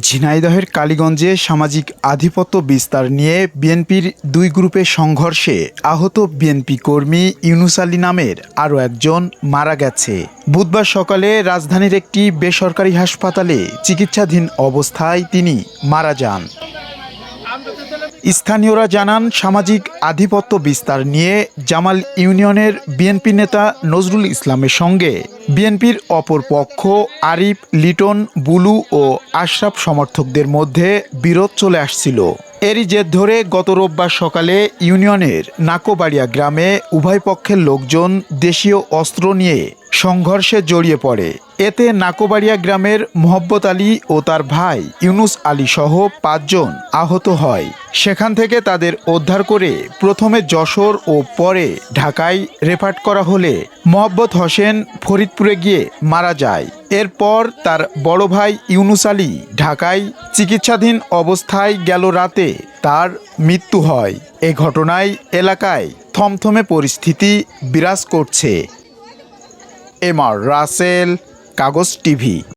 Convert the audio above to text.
ঝিনাইদহের কালীগঞ্জে সামাজিক আধিপত্য বিস্তার নিয়ে বিএনপির দুই গ্রুপের সংঘর্ষে আহত বিএনপি কর্মী ইউনুস আলী নামের আরও একজন মারা গেছে। বুধবার সকালে রাজধানীর একটি বেসরকারি হাসপাতালে চিকিৎসাধীন অবস্থায় তিনি মারা যান। স্থানীয়রা জানান, সামাজিক আধিপত্য বিস্তার নিয়ে জামাল ইউনিয়নের বিএনপি নেতা নজরুল ইসলামের সঙ্গে। বিএনপির অপর পক্ষ আরিফ, লিটন, বুলু ও আশরাফ সমর্থকদের মধ্যে বিরোধ চলে আসছিল। এরই জের ধরে গত রোববার সকালে ইউনিয়নের নাকোবাড়িয়া গ্রামে উভয় পক্ষের লোকজন দেশীয় অস্ত্র নিয়ে সংঘর্ষে জড়িয়ে পড়ে। এতে নাকোবাড়িয়া গ্রামের মোহব্বত আলী ও তার ভাই ইউনুস আলী সহ পাঁচজন আহত হয়। সেখান থেকে তাদের উদ্ধার করে প্রথমে যশোর ও পরে ঢাকায় রেফার্ট করা হলে মোহাব্বত হোসেন ফরিদপুরে গিয়ে মারা যায়। এরপর তার বড় ভাই ইউনুস আলী ঢাকায় চিকিৎসাধীন অবস্থায় গেল রাতে তার মৃত্যু হয়। এ ঘটনায় এলাকায় থমথমে পরিস্থিতি বিরাজ করছে। এম আর রাসেল কাগজ টিভি।